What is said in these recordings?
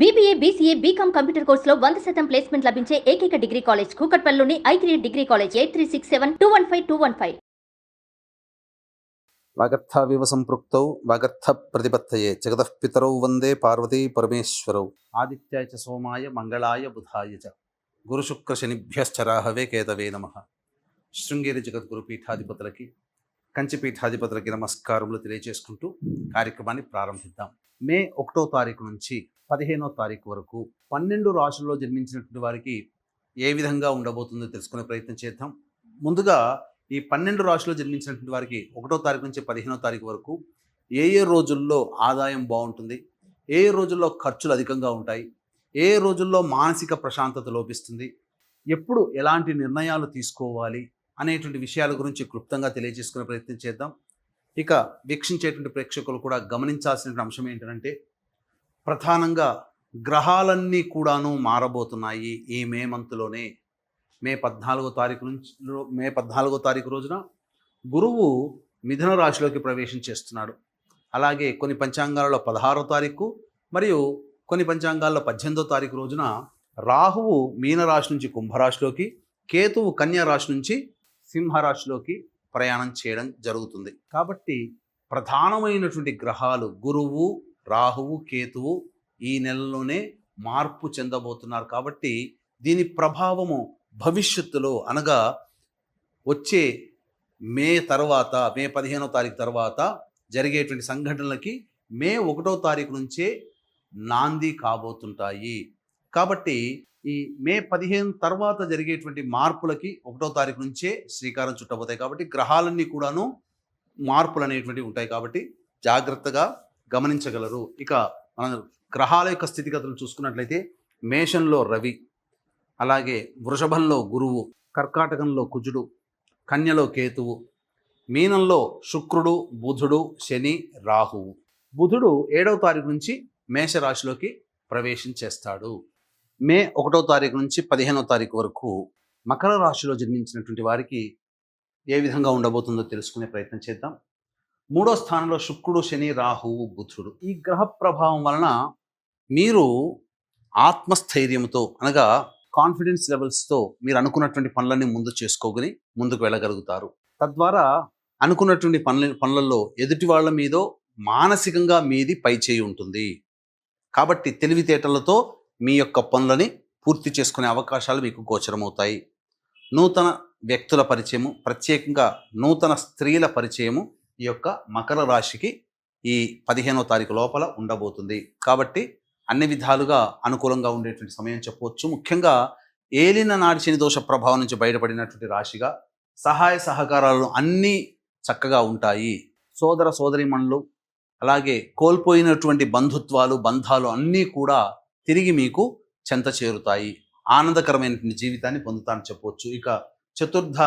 BBA BCA BCom computer కోర్సులో వంద శాతం ప్లేస్మెంట్ లభించే ఏకైక degree college కూకట్పల్లిలోని I three degree college eight three six seven two one five two one five వాగర్థావివ సంపృక్తౌ వాగర్థ ప్రతిపత్తయే జగతః పితరౌ వందే పార్వతీ పరమేశ్వరౌ. ఆదిత్యాయ చ సోమాయ మంగళాయ బుధాయ చ. గురుశుక్ర శనిభ్యశ్చరాహవే కేతవే నమ. శృంగేరి జగద్గురు పీఠాధిపతులకి కంచి పీఠాధిపతులకి నమస్కారములు తెలియజేసుకుంటూ కార్యక్రమాన్ని ప్రారంభిద్దాం. మే ఒకటో తారీఖు నుంచి పదిహేనో తారీఖు వరకు పన్నెండు రాశుల్లో జన్మించినటువంటి వారికి ఏ విధంగా ఉండబోతుందో తెలుసుకునే ప్రయత్నం చేద్దాం. ముందుగా ఈ పన్నెండు రాశుల్లో జన్మించినటువంటి వారికి ఒకటో తారీఖు నుంచి పదిహేనో తారీఖు వరకు ఏ ఏ రోజుల్లో ఆదాయం బాగుంటుంది? ఏ ఏ రోజుల్లో ఖర్చులు అధికంగా ఉంటాయి? ఏ రోజుల్లో మానసిక ప్రశాంతత లోపిస్తుంది? ఎప్పుడు ఎలాంటి నిర్ణయాలు తీసుకోవాలి అనేటువంటి విషయాల గురించి క్లుప్తంగా తెలియజేసుకునే ప్రయత్నం చేద్దాం. ఇక వీక్షించేటువంటి ప్రేక్షకులు కూడా గమనించాల్సిన అంశం ఏంటంటే ప్రధానంగా గ్రహాలన్నీ కూడాను మారబోతున్నాయి ఈ మే మంత్లోనే. మే పద్నాలుగో తారీఖు నుంచి మే పద్నాలుగో తారీఖు రోజున గురువు మిథున రాశిలోకి ప్రవేశం చేస్తున్నాడు. అలాగే కొన్ని పంచాంగాలలో పదహారో తారీఖు మరియు కొన్ని పంచాంగాల్లో పద్దెనిమిదో తారీఖు రోజున రాహువు మీనరాశి నుంచి కుంభరాశిలోకి కేతువు కన్యా రాశి నుంచి సింహరాశిలోకి ప్రయాణం చేయడం జరుగుతుంది. కాబట్టి ప్రధానమైనటువంటి గ్రహాలు గురువు రాహువు కేతువు ఈ నెలలోనే మార్పు చెందబోతున్నారు కాబట్టి దీని ప్రభావము భవిష్యత్తులో అనగా వచ్చే మే తర్వాత మే పదిహేనో తారీఖు తర్వాత జరిగేటువంటి సంఘటనలకి మే ఒకటో తారీఖు నుంచే నాంది కాబోతుంటాయి. కాబట్టి ఈ మే పదిహేను తర్వాత జరిగేటువంటి మార్పులకి ఒకటో తారీఖు నుంచే శ్రీకారం చుట్టబోతాయి. కాబట్టి గ్రహాలన్నీ కూడాను మార్పులు అనేటువంటివి ఉంటాయి కాబట్టి జాగ్రత్తగా గమనించగలరు. ఇక మన గ్రహాల యొక్క స్థితిగతులు చూసుకున్నట్లయితే మేషంలో రవి అలాగే వృషభంలో గురువు కర్కాటకంలో కుజుడు కన్యలో కేతువు మీనంలో శుక్రుడు బుధుడు శని రాహువు. బుధుడు ఏడవ తారీఖు నుంచి మేషరాశిలోకి ప్రవేశం చేస్తాడు. మే ఒకటో తారీఖు నుంచి పదిహేనో తారీఖు వరకు మకర రాశిలో జన్మించినటువంటి వారికి ఏ విధంగా ఉండబోతుందో తెలుసుకునే ప్రయత్నం చేద్దాం. మూడో స్థానంలో శుక్రుడు శని రాహువు బుధుడు. ఈ గ్రహ ప్రభావం వలన మీరు ఆత్మస్థైర్యంతో అనగా కాన్ఫిడెన్స్ లెవెల్స్తో మీరు అనుకున్నటువంటి పనులన్నీ ముందు చేసుకోగని ముందుకు వెళ్ళగలుగుతారు. తద్వారా అనుకున్నటువంటి పనుల పనులలో ఎదుటి వాళ్ళ మీదో మానసికంగా మీది పై చేయి ఉంటుంది. కాబట్టి తెలివితేటలతో మీ యొక్క పనులని పూర్తి చేసుకునే అవకాశాలు మీకు గోచరమవుతాయి. నూతన వ్యక్తుల పరిచయము ప్రత్యేకంగా నూతన స్త్రీల పరిచయము ఈ యొక్క మకర రాశికి ఈ పదిహేనో తారీఖు లోపల ఉండబోతుంది. కాబట్టి అన్ని విధాలుగా అనుకూలంగా ఉండేటువంటి సమయం చెప్పవచ్చు. ముఖ్యంగా ఏలిన నాడి శని దోష ప్రభావం నుంచి బయటపడినటువంటి రాశిగా సహాయ సహకారాలు అన్నీ చక్కగా ఉంటాయి. సోదర సోదరిమణులు అలాగే కోల్పోయినటువంటి బంధుత్వాలు బంధాలు అన్నీ కూడా తిరిగి మీకు చెంత చేరుతాయి. ఆనందకరమైనటువంటి జీవితాన్ని పొందుతానని చెప్పవచ్చు. ఇక చతుర్థ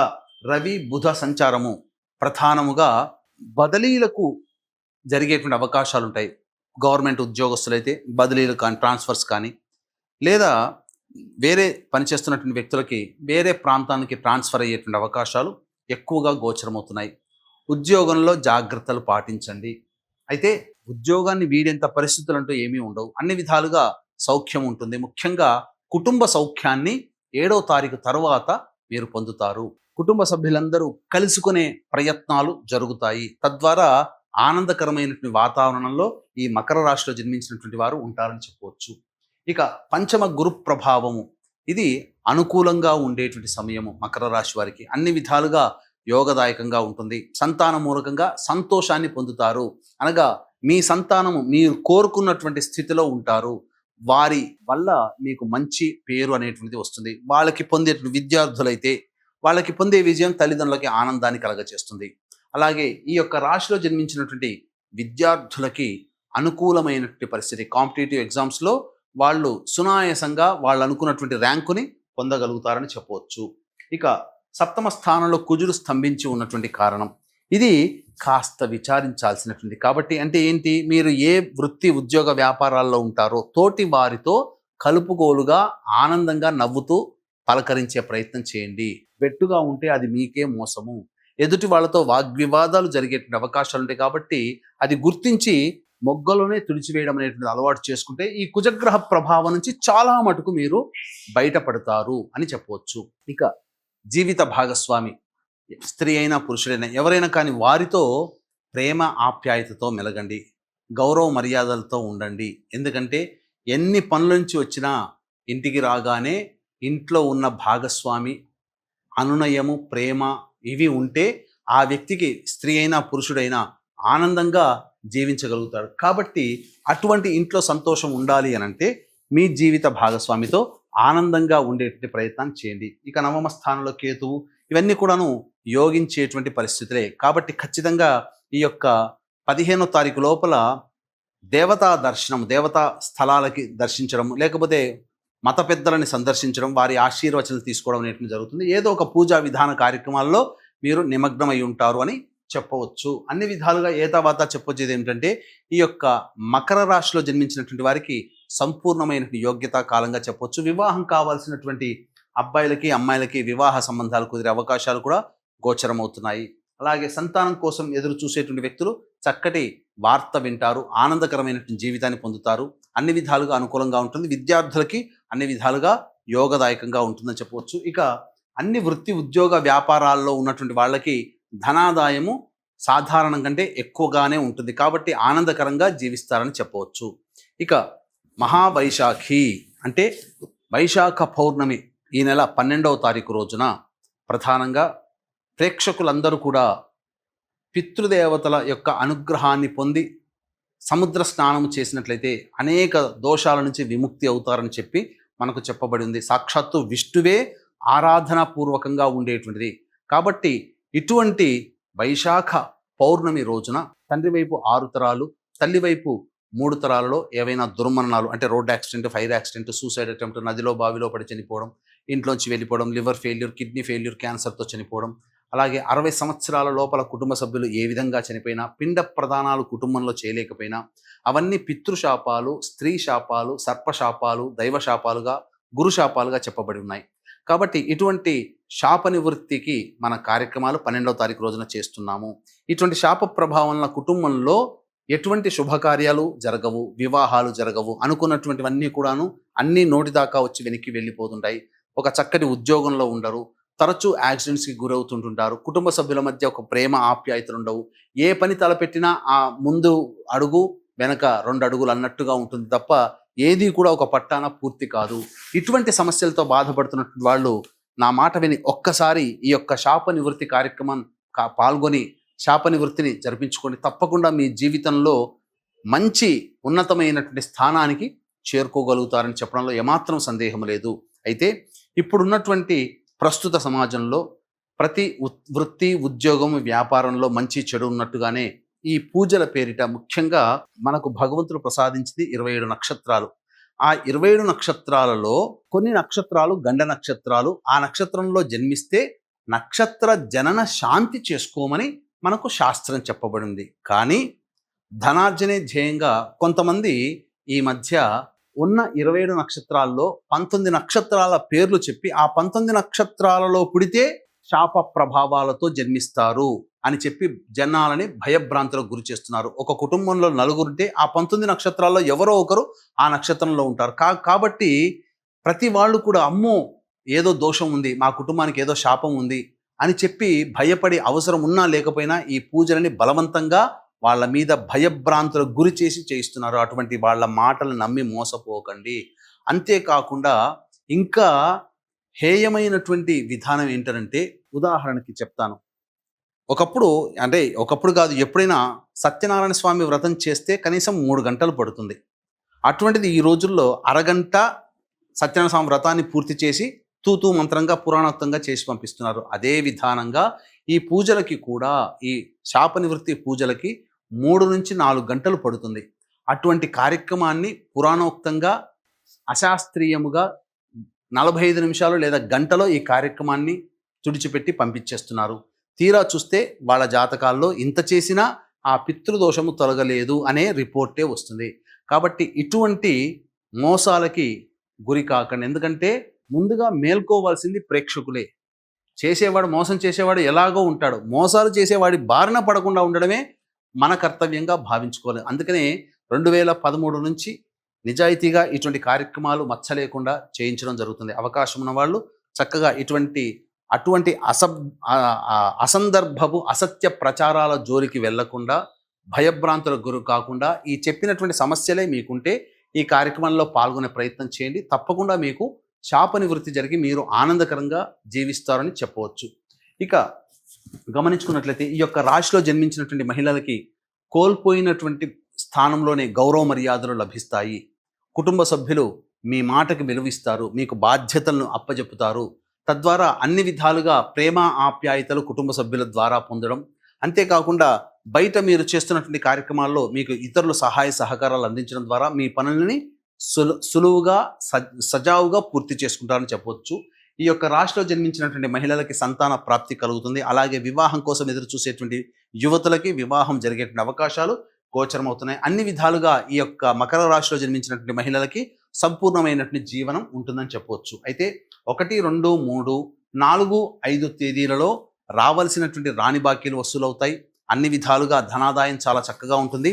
రవి బుధ సంచారము ప్రధానముగా బదిలీలకు జరిగేటువంటి అవకాశాలు ఉంటాయి గవర్నమెంట్ ఉద్యోగస్తులైతే బదిలీలు కానీ ట్రాన్స్ఫర్స్ కానీ లేదా వేరే పనిచేస్తున్నటువంటి వ్యక్తులకి వేరే ప్రాంతానికి ట్రాన్స్ఫర్ అయ్యేటువంటి అవకాశాలు ఎక్కువగా గోచరమవుతున్నాయి. ఉద్యోగంలో జాగ్రత్తలు పాటించండి. అయితే ఉద్యోగాన్ని వీడేంత పరిస్థితులు అంటూ ఏమీ ఉండవు. అన్ని విధాలుగా సౌఖ్యం ఉంటుంది. ముఖ్యంగా కుటుంబ సౌఖ్యాన్ని ఏడవ తారీఖు తర్వాత మీరు పొందుతారు. కుటుంబ సభ్యులందరూ కలుసుకునే ప్రయత్నాలు జరుగుతాయి. తద్వారా ఆనందకరమైనటువంటి వాతావరణంలో ఈ మకర రాశిలో జన్మించినటువంటి వారు ఉంటారని చెప్పవచ్చు. ఇక పంచమ గురు ప్రభావము. ఇది అనుకూలంగా ఉండేటువంటి సమయము మకర రాశి వారికి. అన్ని విధాలుగా యోగదాయకంగా ఉంటుంది. సంతాన మూలకంగా సంతోషాన్ని పొందుతారు. అనగా మీ సంతానము మీరు కోరుకున్నటువంటి స్థితిలో ఉంటారు. వారి వల్ల మీకు మంచి పేరు అనేటువంటిది వస్తుంది. వాళ్ళకి పొందే విద్యార్థులైతే వాళ్ళకి పొందే విజయం తల్లిదండ్రులకి ఆనందాన్ని కలగచేస్తుంది. అలాగే ఈ యొక్క రాశిలో జన్మించినటువంటి విద్యార్థులకి అనుకూలమైనటువంటి పరిస్థితి కాంపిటేటివ్ ఎగ్జామ్స్లో వాళ్ళు సునాయాసంగా వాళ్ళు అనుకున్నటువంటి ర్యాంకుని పొందగలుగుతారని చెప్పవచ్చు. ఇక సప్తమ స్థానంలో కుజుడు స్తంభించి ఉన్నటువంటి కారణం. ఇది కాస్త విచారించాల్సినటువంటి కాబట్టి అంటే ఏంటి? మీరు ఏ వృత్తి ఉద్యోగ వ్యాపారాల్లో ఉంటారో తోటి వారితో కలుపుగోలుగా ఆనందంగా నవ్వుతూ పలకరించే ప్రయత్నం చేయండి. బెట్టుగా ఉంటే అది మీకే మోసము. ఎదుటి వాళ్ళతో వాగ్వివాదాలు జరిగేటువంటి అవకాశాలు ఉంటాయి కాబట్టి అది గుర్తించి మొగ్గలోనే తుడిచివేయడం అనేటువంటి అలవాటు చేసుకుంటే ఈ కుజగ్రహ ప్రభావం నుంచి చాలా మటుకు మీరు బయటపడతారు అని చెప్పవచ్చు. ఇక జీవిత భాగస్వామి స్త్రీ అయినా పురుషుడైనా ఎవరైనా కానీ వారితో ప్రేమ ఆప్యాయతతో మెలగండి గౌరవ మర్యాదలతో ఉండండి. ఎందుకంటే ఎన్ని పనుల నుంచి వచ్చినా ఇంటికి రాగానే ఇంట్లో ఉన్న భాగస్వామి అనునయము ప్రేమ ఇవి ఉంటే ఆ వ్యక్తికి స్త్రీ అయినా పురుషుడైనా ఆనందంగా జీవించగలుగుతాడు. కాబట్టి అటువంటి ఇంట్లో సంతోషం ఉండాలి అని అంటే మీ జీవిత భాగస్వామితో ఆనందంగా ఉండేటువంటి ప్రయత్నం చేయండి. ఇక నవమ స్థానంలో కేతువు ఇవన్నీ కూడాను యోగించేటువంటి పరిస్థితులే. కాబట్టి ఖచ్చితంగా ఈ యొక్క పదిహేనో తారీఖు లోపల దేవతా దర్శనం దేవతా స్థలాలకి దర్శించడం లేకపోతే మత పెద్దలని సందర్శించడం వారి ఆశీర్వచనలు తీసుకోవడం అనేటువంటి జరుగుతుంది. ఏదో ఒక పూజా విధాన కార్యక్రమాల్లో మీరు నిమగ్నమై ఉంటారు అని చెప్పవచ్చు. అన్ని విధాలుగా ఏ తర్వాత చెప్పొచ్చేది ఏమిటంటే ఈ యొక్క మకర రాశిలో జన్మించినటువంటి వారికి సంపూర్ణమైన యోగ్యత కాలంగా చెప్పొచ్చు. వివాహం కావాల్సినటువంటి అబ్బాయిలకి అమ్మాయిలకి వివాహ సంబంధాలు కుదిరే అవకాశాలు కూడా గోచరమవుతున్నాయి. అలాగే సంతానం కోసం ఎదురు చూసేటువంటి వ్యక్తులు చక్కటి వార్త వింటారు ఆనందకరమైనటువంటి జీవితాన్ని పొందుతారు. అన్ని విధాలుగా అనుకూలంగా ఉంటుంది. విద్యార్థులకి అన్ని విధాలుగా యోగదాయకంగా ఉంటుందని చెప్పవచ్చు. ఇక అన్ని వృత్తి ఉద్యోగ వ్యాపారాల్లో ఉన్నటువంటి వాళ్ళకి ధనాదాయము సాధారణం కంటే ఎక్కువగానే ఉంటుంది. కాబట్టి ఆనందకరంగా జీవిస్తారని చెప్పవచ్చు. ఇక మహావైశాఖి అంటే వైశాఖ పౌర్ణమి ఈ నెల పన్నెండవ తారీఖు రోజున ప్రధానంగా ప్రేక్షకులందరూ కూడా పితృదేవతల యొక్క అనుగ్రహాన్ని పొంది సముద్ర స్నానం చేసినట్లయితే అనేక దోషాల నుంచి విముక్తి అవుతారని చెప్పి మనకు చెప్పబడి ఉంది. సాక్షాత్తు విష్ణువే ఆరాధనాపూర్వకంగా ఉండేటువంటిది. కాబట్టి ఇటువంటి వైశాఖ పౌర్ణమి రోజున తండ్రి వైపు ఆరు తరాలు తల్లి వైపు మూడు తరాలలో ఏవైనా దుర్మరణాలు అంటే road accident fire accident suicide attempt నదిలో బావిలో పడి చనిపోవడం ఇంట్లోంచి వెళ్ళిపోవడం లివర్ ఫెయిల్యూర్ కిడ్నీ ఫెయిల్యూర్ క్యాన్సర్తో చనిపోవడం అలాగే అరవై సంవత్సరాల లోపల కుటుంబ సభ్యులు ఏ విధంగా చనిపోయినా పిండ ప్రదానాలు కుటుంబంలో చేయలేకపోయినా అవన్నీ పితృశాపాలు స్త్రీ శాపాలు సర్పశాపాలు దైవశాపాలుగా గురుశాపాలుగా గురు శాపాలుగా చెప్పబడి ఉన్నాయి. కాబట్టి ఇటువంటి శాప నివృత్తికి మన కార్యక్రమాలు పన్నెండవ తారీఖు రోజున చేస్తున్నాము. ఇటువంటి శాప ప్రభావం కుటుంబంలో ఎటువంటి శుభకార్యాలు జరగవు వివాహాలు జరగవు అనుకున్నటువంటివన్నీ కూడాను అన్నీ నోటి దాకా వచ్చి వెనక్కి వెళ్ళిపోతుంటాయి. ఒక చక్కటి ఉద్యోగంలో ఉండరు తరచూ యాక్సిడెంట్స్కి గురవుతుంటుంటారు. కుటుంబ సభ్యుల మధ్య ఒక ప్రేమ ఆప్యాయతలు ఉండవు. ఏ పని తలపెట్టినా ఆ ముందు అడుగు వెనక రెండు అడుగులు అన్నట్టుగా ఉంటుంది తప్ప ఏది కూడా ఒక పట్టాన పూర్తి కాదు. ఇటువంటి సమస్యలతో బాధపడుతున్నటువంటి వాళ్ళు నా మాట విని ఒక్కసారి ఈ యొక్క శాప నివృత్తి కార్యక్రమం కా పాల్గొని శాప నివృత్తిని జరిపించుకొని తప్పకుండా మీ జీవితంలో మంచి ఉన్నతమైనటువంటి స్థానానికి చేరుకోగలుగుతారని చెప్పడంలో ఏమాత్రం సందేహం లేదు. అయితే ఇప్పుడున్నటువంటి ప్రస్తుత సమాజంలో ప్రతి ఉత్- వృత్తి ఉద్యోగం వ్యాపారంలో మంచి చెడు ఉన్నట్టుగానే ఈ పూజల పేరిట ముఖ్యంగా మనకు భగవంతుడు ప్రసాదించింది ఇరవై ఏడు నక్షత్రాలు. ఆ ఇరవై ఏడు నక్షత్రాలలో కొన్ని నక్షత్రాలు గండ నక్షత్రాలు ఆ నక్షత్రంలో జన్మిస్తే నక్షత్ర జనన శాంతి చేసుకోమని మనకు శాస్త్రం చెప్పబడింది. కానీ ధనార్జనే ధ్యేయంగా కొంతమంది ఈ మధ్య ఉన్న ఇరవై ఏడు నక్షత్రాల్లో పంతొమ్మిది నక్షత్రాల పేర్లు చెప్పి ఆ పంతొమ్మిది నక్షత్రాలలో పుడితే శాప ప్రభావాలతో జన్మిస్తారు అని చెప్పి జనాలని భయభ్రాంతులకు గురి చేస్తున్నారు. ఒక కుటుంబంలో నలుగురుంటే ఆ పంతొమ్మిది నక్షత్రాల్లో ఎవరో ఒకరు ఆ నక్షత్రంలో ఉంటారు. కా కాబట్టి ప్రతి వాళ్ళు కూడా అమ్మో ఏదో దోషం ఉంది మా కుటుంబానికి ఏదో శాపం ఉంది అని చెప్పి భయపడి అవసరం ఉన్నా లేకపోయినా ఈ పూజలని బలవంతంగా వాళ్ళ మీద భయభ్రాంతులకు గురి చేసి చేయిస్తున్నారు. అటువంటి వాళ్ళ మాటలు నమ్మి మోసపోకండి. అంతేకాకుండా ఇంకా హేయమైనటువంటి విధానం ఏంటంటే ఉదాహరణకి చెప్తాను. ఒకప్పుడు అంటే ఒకప్పుడు కాదు ఎప్పుడైనా సత్యనారాయణ స్వామి వ్రతం చేస్తే కనీసం మూడు గంటలు పడుతుంది. అటువంటిది ఈ రోజుల్లో అరగంట సత్యనారాయణ స్వామి వ్రతాన్ని పూర్తి చేసి తూతూ మంత్రంగా పురాణోక్తంగా చేసి పంపిస్తున్నారు. అదే విధానంగా ఈ పూజలకి కూడా ఈ శాప నివృత్తి పూజలకి మూడు నుంచి నాలుగు గంటలు పడుతుంది. అటువంటి కార్యక్రమాన్ని పురాణోక్తంగా అశాస్త్రీయముగా నలభై ఐదు నిమిషాలు లేదా గంటలో ఈ కార్యక్రమాన్ని తుడిచిపెట్టి పంపించేస్తున్నారు. తీరా చూస్తే వాళ్ళ జాతకాల్లో ఇంత చేసినా ఆ పితృదోషము తొలగలేదు అనే రిపోర్టే వస్తుంది. కాబట్టి ఇటువంటి మోసాలకి గురి కాకండి. ఎందుకంటే ముందుగా మేల్కోవాల్సింది ప్రేక్షకులే. చేసేవాడు మోసం చేసేవాడు ఎలాగో ఉంటాడు. మోసాలు చేసేవాడి బారిన పడకుండా ఉండడమే మన కర్తవ్యంగా భావించుకోవాలి. అందుకనే రెండు వేల పదమూడు నుంచి నిజాయితీగా ఇటువంటి కార్యక్రమాలు మచ్చ లేకుండా చేయించడం జరుగుతుంది. అవకాశం ఉన్న వాళ్ళు చక్కగా ఇటువంటి అటువంటి అసబ్ అసందర్భపు అసత్య ప్రచారాల జోలికి వెళ్ళకుండా భయభ్రాంతులకు గురి కాకుండా ఈ చెప్పినటువంటి సమస్యలే మీకుంటే ఈ కార్యక్రమంలో పాల్గొనే ప్రయత్నం చేయండి. తప్పకుండా మీకు శాప నివృత్తి జరిగి మీరు ఆనందకరంగా జీవిస్తారని చెప్పవచ్చు. ఇక గమనించుకున్నట్లయితే ఈ యొక్క రాశిలో జన్మించినటువంటి మహిళలకి కోల్పోయినటువంటి స్థానంలోనే గౌరవ మర్యాదలు లభిస్తాయి. కుటుంబ సభ్యులు మీ మాటకి విలువిస్తారు మీకు బాధ్యతలను అప్పజెపుతారు. తద్వారా అన్ని విధాలుగా ప్రేమ ఆప్యాయతలు కుటుంబ సభ్యుల ద్వారా పొందడం. అంతేకాకుండా బయట మీరు చేస్తున్నటువంటి కార్యక్రమాల్లో మీకు ఇతరులు సహాయ సహకారాలు అందించడం ద్వారా మీ పనులని సులు సులువుగా స- సజావుగా పూర్తి చేసుకుంటారని చెప్పవచ్చు ఈ యొక్క రాశిలో జన్మించినటువంటి మహిళలకి సంతాన ప్రాప్తి కలుగుతుంది. అలాగే వివాహం కోసం ఎదురు చూసేటువంటి యువతులకి వివాహం జరిగేటువంటి అవకాశాలు గోచరమవుతున్నాయి. అన్ని విధాలుగా ఈ యొక్క మకర రాశిలో జన్మించినటువంటి మహిళలకి సంపూర్ణమైనటువంటి జీవనం ఉంటుందని చెప్పవచ్చు అయితే ఒకటి రెండు మూడు నాలుగు ఐదు తేదీలలో రావాల్సినటువంటి రాణి బాకీలు వసూలవుతాయి. అన్ని విధాలుగా ధనాదాయం చాలా చక్కగా ఉంటుంది.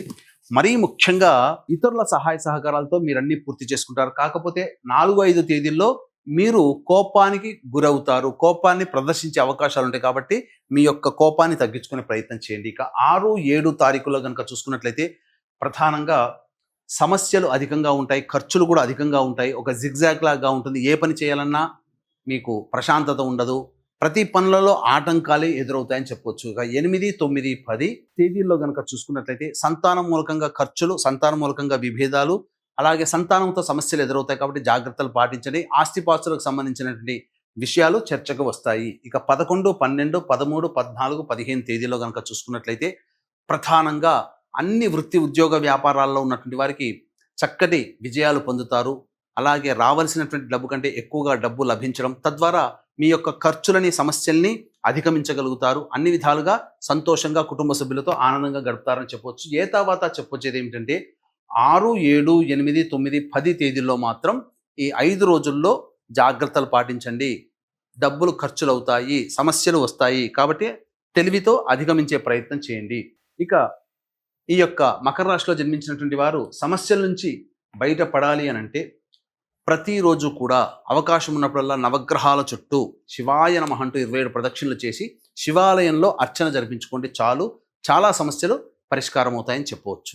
మరీ ముఖ్యంగా ఇతరుల సహాయ సహకారాలతో మీరు అన్ని పూర్తి చేసుకుంటారు. కాకపోతే నాలుగు ఐదు తేదీల్లో మీరు కోపానికి గురవుతారు కోపాన్ని ప్రదర్శించే అవకాశాలు ఉంటాయి కాబట్టి మీ యొక్క కోపాన్ని తగ్గించుకునే ప్రయత్నం చేయండి. ఇక ఆరు ఏడు తారీఖులో కనుక చూసుకున్నట్లయితే ప్రధానంగా సమస్యలు అధికంగా ఉంటాయి ఖర్చులు కూడా అధికంగా ఉంటాయి. ఒక జిగ్జాగ్ లాగా ఉంటుంది. ఏ పని చేయాలన్నా మీకు ప్రశాంతత ఉండదు. ప్రతి పనులలో ఆటంకాలే ఎదురవుతాయని చెప్పొచ్చు. ఇక ఎనిమిది తొమ్మిది పది తేదీల్లో కనుక చూసుకున్నట్లయితే సంతానం మూలకంగా ఖర్చులు సంతానం మూలకంగా విభేదాలు అలాగే సంతానంతో సమస్యలు ఎదురవుతాయి కాబట్టి జాగ్రత్తలు పాటించండి. ఆస్తిపాస్తులకు సంబంధించినటువంటి విషయాలు చర్చకు వస్తాయి. ఇక పదకొండు పన్నెండు పదమూడు పద్నాలుగు పదిహేను తేదీలో కనుక చూసుకున్నట్లయితే ప్రధానంగా అన్ని వృత్తి ఉద్యోగ వ్యాపారాల్లో ఉన్నటువంటి వారికి చక్కటి విజయాలు పొందుతారు. అలాగే రావాల్సినటువంటి డబ్బు కంటే ఎక్కువగా డబ్బు లభించడం తద్వారా మీ యొక్క ఖర్చులని సమస్యల్ని అధిగమించగలుగుతారు. అన్ని విధాలుగా సంతోషంగా కుటుంబ సభ్యులతో ఆనందంగా గడుపుతారని చెప్పవచ్చు ఏ తర్వాత చెప్పొచ్చేది ఏమిటంటే ఆరు ఏడు ఎనిమిది తొమ్మిది పది తేదీల్లో మాత్రం ఈ ఐదు రోజుల్లో జాగ్రత్తలు పాటించండి. డబ్బులు ఖర్చులు అవుతాయి సమస్యలు వస్తాయి కాబట్టి తెలివితో అధిగమించే ప్రయత్నం చేయండి. ఇక ఈ యొక్క మకర రాశిలో జన్మించినటువంటి వారు సమస్యల నుంచి బయటపడాలి అని అంటే ప్రతిరోజు కూడా అవకాశం ఉన్నప్పుడల్లా నవగ్రహాల చుట్టూ శివాయ నమః అంటూ ఇరవై ఏడు ప్రదక్షిణలు చేసి శివాలయంలో అర్చన జరిపించుకోండి. చాలు చాలా సమస్యలు పరిష్కారం అవుతాయని చెప్పవచ్చు.